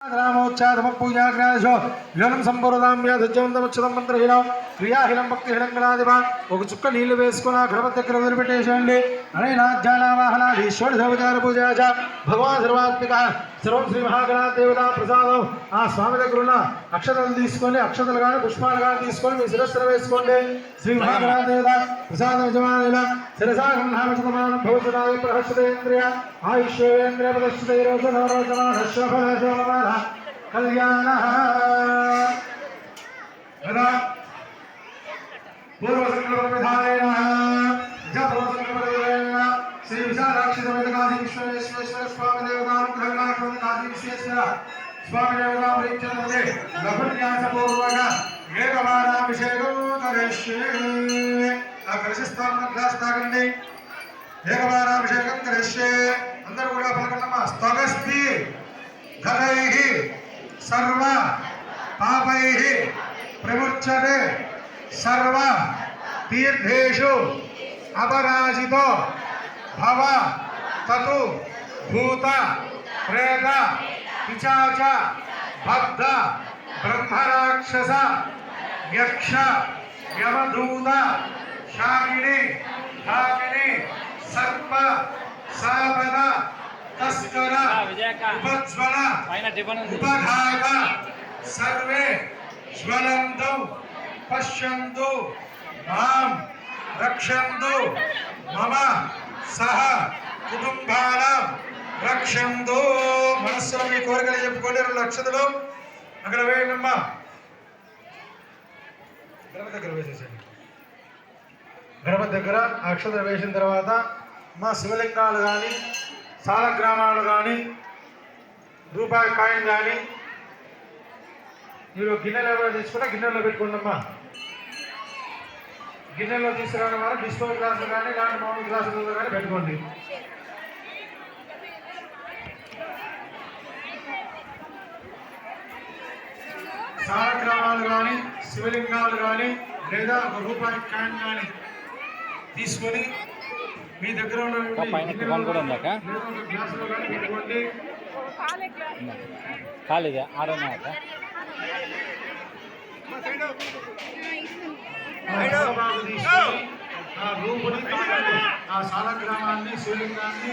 రామోచ్చాదమపూజాగ్రాశో విహనం సంపూర్ణాం వ్యాధుజ్జవంతముచ్చతం మంత్రహీనం క్రియాహీనం భక్తిహీనం గణాధిప ఒక చుక్క నీళ్ళు వేసుకుని ఆ గణపతి దగ్గర వదిలిపెట్టేసేయండి అనైనాజ్ఞానావాహనాధీశ్వరి దేవతార పూజ భగవాన్ సర్వాత్మిక సర్వం శ్రీ మహాగణాథ దేవత ప్రసాదం ఆ స్వామి దగ్గర ఉన్న అక్షతలు తీసుకొని అక్షతలు కానీ పుష్పాలు కానీ తీసుకొని మీ శిరస్సులో వేసుకోండి శ్రీ మహాగణాథ దేవత ప్రసాదం యజమానుల శిరసాగం నామచతమానం భవతునాయ ప్రహస్తుతేంద్రియ ఆయుష్యేంద్రియ ప్రదర్శితే రోజన రోజమాన శోభన శోభమాన కళ్యాణ యదా పూర్వసంకల్పవిధానేన జపూర్వసంకల్పవిధానేన శ్రీ విశాలాక్షి సమేత కాశీ విశ్వేశ్వర స్వామి దేవతానుగ్రహణాత్మక కాశీ విశ్వేశ్వర స్వామి దేవతా ప్రీత్యర్థే లఘున్యాసపూర్వక ఏకవారాభిషేకం కరిష్యే ఆ కలశస్థానం గ్లాస్తాకండి ఏకవారాభిషేకం కరిష్యే అందరూ కూడా పలకండమ్మా స్తగస్తి ధరై సర్వ పాపై ప్రముచ్యతే సర్వ తీర్థేషు అపరాజితో భవ తతు భూత ప్రేత पिचाच बद्ध ब्रह्मराक्षस। यक्ष। यमदूत। शाकिने भागिने सर्प। सापन तस्कर। उपज्वल। उपघाग सर्वे। ज्वलन्तौ। पश्यन्तु। माँ। रक्षन्तु। मम। सह। कुटुम्बानां रक्षन्तु। సహ మనస్సులో మీ కోరికలు చెప్పుకోండి రెండు లక్షలు. అక్కడ వేయండమ్మా. గణపతి దగ్గర వేసేసండి గణపతి దగ్గర అక్షతలు వేసిన తర్వాత మా శివలింగాలు కానీ సాలగ్రామాలు కానీ రూపాయి కాయిన్ కానీ మీరు గిన్నెలు ఎవరో తీసుకుంటే గిన్నెలో పెట్టుకోండమ్మా. గిన్నెలో తీసుకురావడం వల్ల డిస్పోజ్ గ్లాసులు కానీ ఇలాంటి మామూలు గ్లాసులు కానీ పెట్టుకోండి. సాలగ్రామాలు కానీ శివలింగాలు కానీ లేదా ఒక రూపాయి కాయిన్ కానీ తీసుకొని మీ దగ్గర ఖాళీగా? ఆరోగ్యం ఆ రూపుని. ఆ సాలగ్రామాన్ని శివలింగాన్ని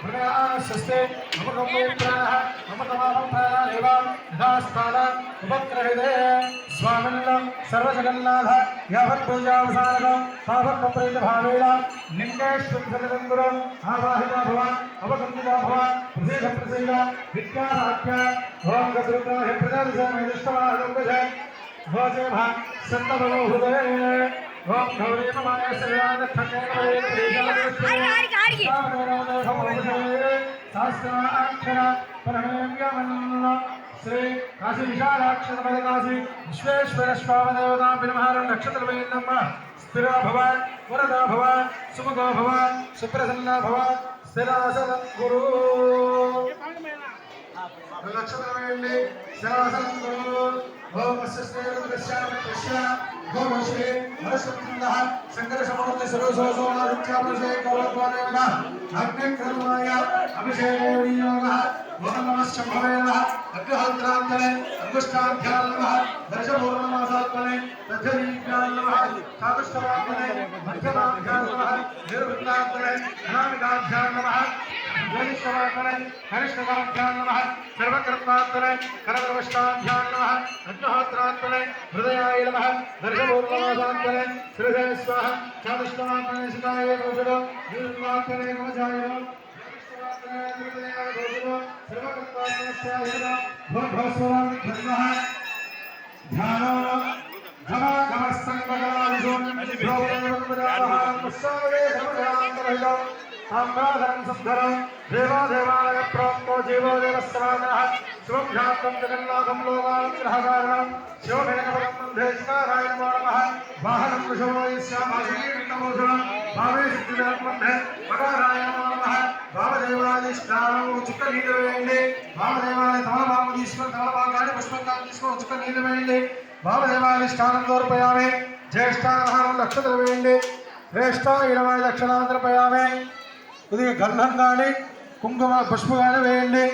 ृणयास्ते मम कम्बोत्राः मम तमाहम्भारेव यथास्थान उपग्रहेदे स्वामिन्नं सर्वजगन्नाथ यावत्पूजावसानकं तावत्प्रप्रेतभावेन लिङ्गेष्वन्दरम् आवाहिता भवान् अवगम्यता भवान् प्रदेशप्रसेन विद्यावाक्या भवान् गतरुताः प्रजादिशमेदुष्टवाहगम्भज भोजे भा सन्तभवो हृदये స్వామిన్న సర్వజగన్నాథ పరమేవ్యమన్న శ్రీ కాశీ కాశీ విశ్వేశ్వర సుప్రసన్న గురు గురు अभिषेको विनियोगः ओमनमश्चम्भवे नमः अग्रहोत्रान्तरे अङ्गुष्ठाभ्यां नमः दर्शपूर्णमासात्मने दध्यदीभ्यां नमः चातुष्टवात्मने मध्यमाभ्यां नमः निर्वृत्तान्तरे अनामिकाभ्यां नमः ज्योतिष्टवात्मने कनिष्ठकाभ्यां नमः దర్శపూర్ణమాసాత్మనే తద్ధరీభ్యాం నమః చాతుష్టమాత్మనే మధ్యమాభ్యాం నమః నిర్వృత్తాత్మనే అనామికాభ్యాం నమః జ్యోతిష్మాత్మనే హరిష్ఠమాభ్యాం నమః సర్వకర్మాత్మనే కరగర్వష్టాభ్యాం నమః అగ్నిహోత్రాత్మనే హృదయాయ నమః దేవాదేవాలయ ప్రాప్తో జీవో దేవస్వామినః శివం ధ్యాత్వం జగన్నాథం లోకానుగ్రహకారణం శివమేకపదం వందే శిఖారాయ నమో నమః వాహనం వృషభో యస్యామాసీర్ణమోధురం జలమంత్రే మకారాయ నమః స్నానము చుక్క నీళ్ళు వేయండి వామదేవాలయ తమలపాకు తీసుకొని తమలపాకాన్ని పుష్పంగాన్ని తీసుకొని చుక్క నీళ్ళు వేయండి వామదేవాదిష్టానం దూరపయామే జ్యేష్ఠానహారం లక్షలు వేయండి శ్రేష్ఠ ఇరవై దక్షిణాంతరపయామే ఇది గంధం కానీ కుంకుమ పుష్ప కానీ వేయండి.